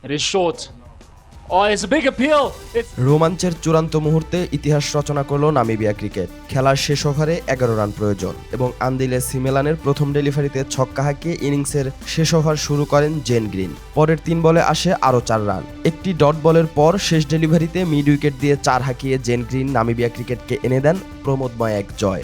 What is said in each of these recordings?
It is short. Oh, it's a big appeal. It's রোমাঞ্চের চূড়ান্ত মুহূর্তে ইতিহাস রচনা করল নামিবিয়া ক্রিকেট খেলার শেষ ওভারে এগারো রান প্রয়োজন এবং আন্দিলে সিমেলানের প্রথম ডেলিভারিতে ছক্কা হাঁকিয়ে ইনিংসের শেষ ওভার শুরু করেন জেন গ্রিন পরের তিন বলে আসে আরও চার রান একটি ডট বলের পর শেষ ডেলিভারিতে মিড উইকেট দিয়ে চার হাঁকিয়ে জেন গ্রিন নামিবিয়া ক্রিকেটকে এনে দেন প্রমোদময় এক জয়.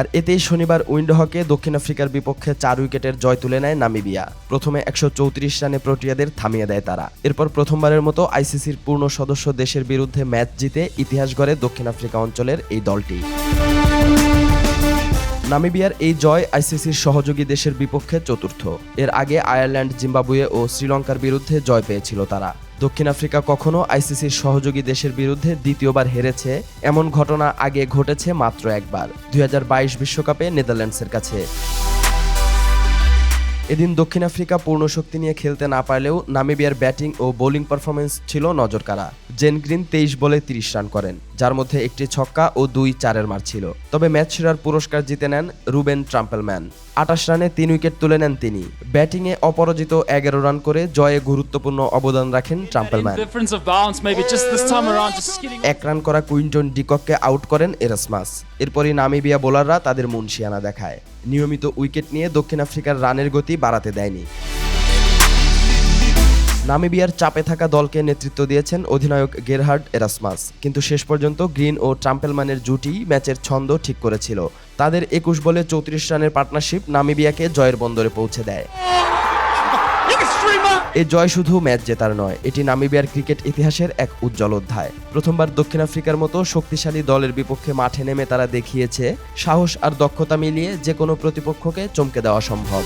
আর এতেই শনিবার উইন্ডহকে দক্ষিণ আফ্রিকার বিপক্ষে চার উইকেটের জয় তুলে নেয় নামিবিয়া। প্রথমে একশো চৌত্রিশ রানে প্রোটিয়াদের থামিয়ে দেয় তারা। এরপর প্রথমবারের মতো আইসিসির পূর্ণ সদস্য দেশের বিরুদ্ধে ম্যাচ জিতে ইতিহাস গড়ে দক্ষিণ আফ্রিকা অঞ্চলের এই দলটি। নামিবিয়ার এই জয় আইসিসির সহযোগী দেশের বিপক্ষে চতুর্থ। এর আগে আয়ারল্যান্ড, জিম্বাবুয়ে ও শ্রীলঙ্কার বিরুদ্ধে জয় পেয়েছিল তারা। দক্ষিণ আফ্রিকা কখনো আইসিসির সহযোগী দেশের বিরুদ্ধে দ্বিতীয়বার হেরেছে, এমন ঘটনা আগে ঘটেছে মাত্র একবার, দুই বিশ্বকাপে নেদারল্যান্ডসের কাছে। এদিন দক্ষিণ আফ্রিকা পূর্ণ শক্তি নিয়ে খেলতে না পারলেও নামিবিয়ার ব্যাটিং ও বোলিং পারফরমেন্স ছিল নজরকাড়া। জেন গ্রিন তেইশ বলে তিরিশ রান করেন। যার মধ্যে একটি ছক্কা ও দুই চারের মার ছিল। তবে ম্যাচ সেরার পুরস্কার জিতে নেন রুবেন ট্রাম্পেলম্যান। আটাশ রানে তিন উইকেট তুলে নেন তিনি। ব্যাটিংয়ে অপরাজিত এগারো রান করে জয়ে গুরুত্বপূর্ণ অবদান রাখেন ট্রাম্পেলম্যান. এক রান করা কুইন্টন ডিককে আউট করেন এরাসমাস। এরপরই নামিবিয়া বোলাররা তাদের মুনশিয়ানা দেখায়। নিয়মিত উইকেট নিয়ে দক্ষিণ আফ্রিকার রানের গতি বাড়াতে দেয়নি। নামিবিয়ার চাপে থাকা দলকে নেতৃত্ব দিয়েছেন অধিনায়ক গেরহার্ড এরাসমাস। কিন্তু শেষ পর্যন্ত গ্রিন ও ট্রাম্পেলম্যানের জুটি ম্যাচের ছন্দ ঠিক করেছিল। তাদের একুশ বলে চৌত্রিশ রানের পার্টনারশিপ নামিবিয়াকে জয়ের বন্দরে পৌঁছে দেয়। এ জয় শুধু ম্যাচ জেতার নয়, এটি নামিবিয়ার ক্রিকেট ইতিহাসের এক উজ্জ্বল অধ্যায়। প্রথমবার দক্ষিণ আফ্রিকার মতো শক্তিশালী দলের বিপক্ষে মাঠে নেমে তারা দেখিয়েছে সাহস আর দক্ষতা মিলিয়ে যে কোনো প্রতিপক্ষকে চমকে দেওয়া সম্ভব।